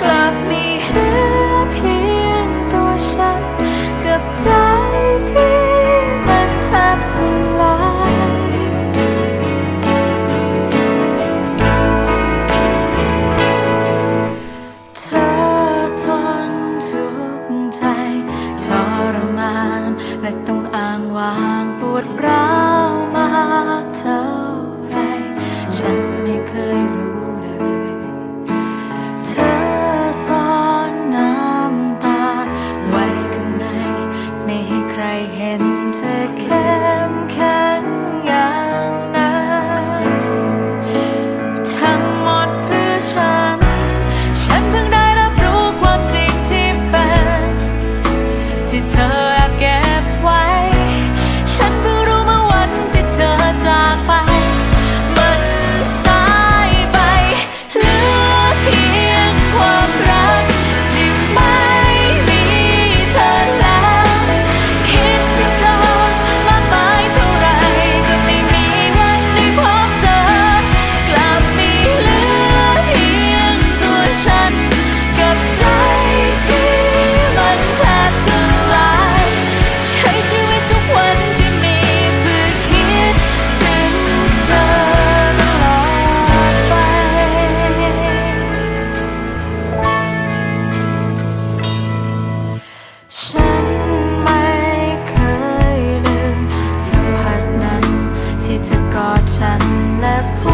กลับมีเพียงตัวฉัน กับใจที่มันแทบสิ้น ฉันและพ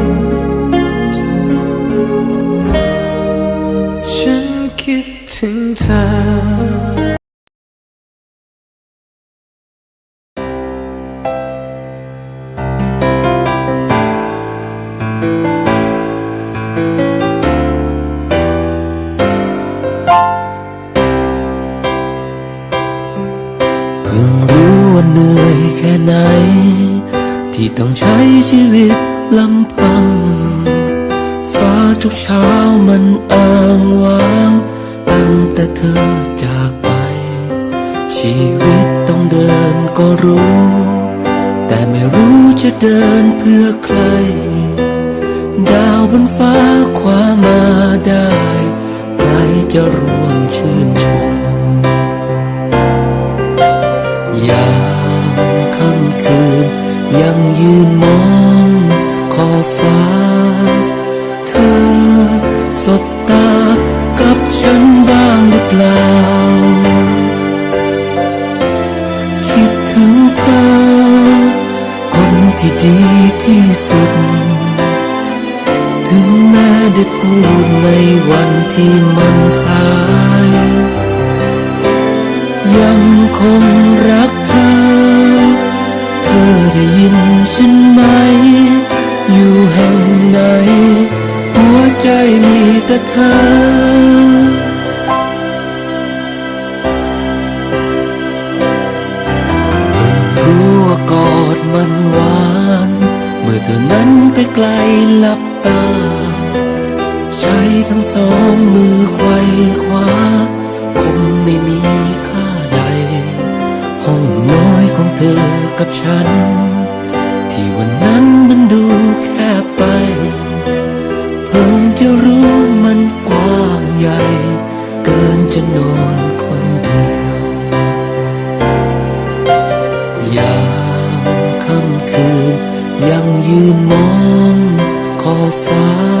ถึงเธอพิ่งรู้ว่าเหนื่อยแค่ไหน ที่ต้องใช้ชีวิตลำพัง ฟ้าทุกเช้ามันอ้างว้าง แต่เธอจากไป ชีวิตต้องเดินก็รู้ แต่ไม่รู้จะเดินเพื่อใคร ดาวบนฟ้าคว้ามาได้ ใครจะร่วมชื่นชม ยามค่ำคืนยังยืนมอง ได้ยินฉันไหม อยู่แห่งไหน หัวใจมีแต่เธอเพิ่งรู้กอดมันหวาน เมื่อเธอนั้นไปไกลหลับตา ใช้ทั้งสองมือไขว้คว้าคงไม่มี ธอกับฉัน ที่วันนั้นมันดูแคบไป เพิ่งจะรู้มันกว้างใหญ่ เกินจะนอนคนเดียวยามค่ำคืนยังยืนมองขอบฟ้า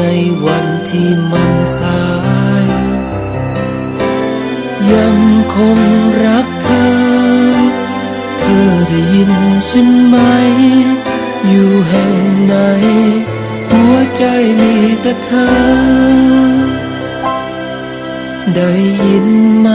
ในวันที่มันสาย ยังคงรักเธอ เธอได้ยินฉันไหม อยู่แห่งไหน หัวใจมีแต่เธอ ได้ยินไหม